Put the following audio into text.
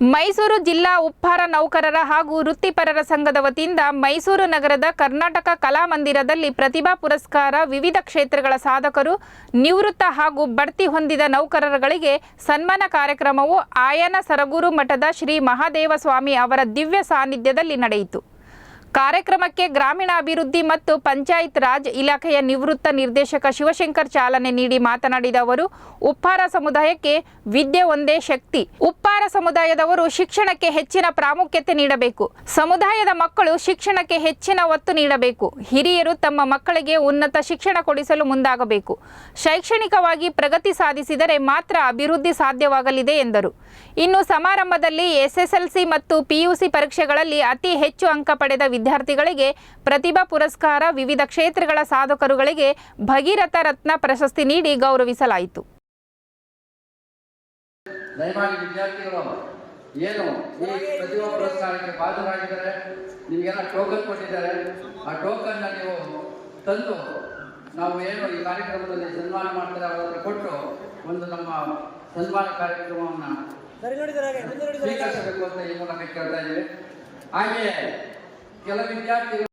ಮೈಸೂರು ಜಿಲ್ಲಾ ಉಪ್ಪಾರ ನೌಕರರ ಹಾಗೂ ವೃತ್ತಿಪರರ ಸಂಘದ ವತಿಯಿಂದ ಮೈಸೂರು ನಗರದ ಕರ್ನಾಟಕ ಕಲಾಮಂದಿರದಲ್ಲಿ ಪ್ರತಿಭಾ ಪುರಸ್ಕಾರ ವಿವಿಧ ಕ್ಷೇತ್ರಗಳ ಸಾಧಕರು, ನಿವೃತ್ತ ಹಾಗೂ ಬಡ್ತಿ ಹೊಂದಿದ ನೌಕರರುಗಳಿಗೆ ಸನ್ಮಾನ ಕಾರ್ಯಕ್ರಮವು ಆಯನ ಸರಗೂರು ಮಠದ ಶ್ರೀ ಮಹಾದೇವ ಸ್ವಾಮಿ ಅವರ ದಿವ್ಯ ಸಾನ್ನಿಧ್ಯದಲ್ಲಿ ನಡೆಯಿತು. ಕಾರ್ಯಕ್ರಮಕ್ಕೆ ಗ್ರಾಮೀಣಾಭಿವೃದ್ಧಿ ಮತ್ತು ಪಂಚಾಯತ್ ರಾಜ್ ಇಲಾಖೆಯ ನಿವೃತ್ತ ನಿರ್ದೇಶಕ ಶಿವಶಂಕರ್ ಚಾಲನೆ ನೀಡಿ ಮಾತನಾಡಿದ ಅವರು, ಉಪ್ಪಾರ ಸಮುದಾಯಕ್ಕೆ ವಿದ್ಯೆ ಒಂದೇ ಶಕ್ತಿ. ಉಪ್ಪಾರ ಸಮುದಾಯದವರು ಶಿಕ್ಷಣಕ್ಕೆ ಹೆಚ್ಚಿನ ಪ್ರಾಮುಖ್ಯತೆ ನೀಡಬೇಕು. ಸಮುದಾಯದ ಮಕ್ಕಳು ಶಿಕ್ಷಣಕ್ಕೆ ಹೆಚ್ಚಿನ ಒತ್ತು ನೀಡಬೇಕು. ಹಿರಿಯರು ತಮ್ಮ ಮಕ್ಕಳಿಗೆ ಉನ್ನತ ಶಿಕ್ಷಣ ಕೊಡಿಸಲು ಮುಂದಾಗಬೇಕು. ಶೈಕ್ಷಣಿಕವಾಗಿ ಪ್ರಗತಿ ಸಾಧಿಸಿದರೆ ಮಾತ್ರ ಅಭಿವೃದ್ಧಿ ಸಾಧ್ಯವಾಗಲಿದೆ ಎಂದರು. ಇನ್ನು ಸಮಾರಂಭದಲ್ಲಿ ಎಸ್ಎಸ್ಎಲ್ಸಿ ಮತ್ತು ಪಿಯುಸಿ ಪರೀಕ್ಷೆಗಳಲ್ಲಿ ಅತಿ ಹೆಚ್ಚು ಅಂಕ ಪಡೆದ ವಿದ್ಯಾರ್ಥಿಗಳಿಗೆ ಪ್ರತಿಭಾ ಪುರಸ್ಕಾರ ವಿವಿಧ ಕ್ಷೇತ್ರಗಳ ಸಾಧಕರುಗಳಿಗೆ ಭಗೀರಥ ರತ್ನ ಪ್ರಶಸ್ತಿ ನೀಡಿ ಗೌರವಿಸಲಾಯಿತು. ದಯಮಾಡಿ ವಿದ್ಯಾರ್ಥಿಗಳು ಏನು ಈ ಪ್ರತಿಭಾ ಪುರಸ್ಕಾರಕ್ಕೆ ಬಾಧ್ಯರಾಗಿದ್ದಾರೆ ನಿಮಗೆಲ್ಲ ಟೋಕನ್ ಕೊಟ್ಟಿದ್ದಾರೆ. ಆ ಟೋಕನ್ನ ನೀವು ತಂದು ನಾವು ಏನು ಈ ಕಾರ್ಯಕ್ರಮದಲ್ಲಿ ಸನ್ಮಾನ ಮಾಡ್ತಾರೆ ಅವರನ್ನು ಕೊಟ್ಟು ಒಂದು ನಮ್ಮ ಸನ್ಮಾನ ಕಾರ್ಯಕ್ರಮವನ್ನು ಸ್ವೀಕರಿಸಬೇಕು ಅಂತ ಈ ಮೂಲಕ ಕೇಳ್ತಾ ಇದ್ದೀವಿ. ಹಾಗೆಯೇ ಕೆಲ ವಿದ್ಯಾರ್ಥಿಗಳು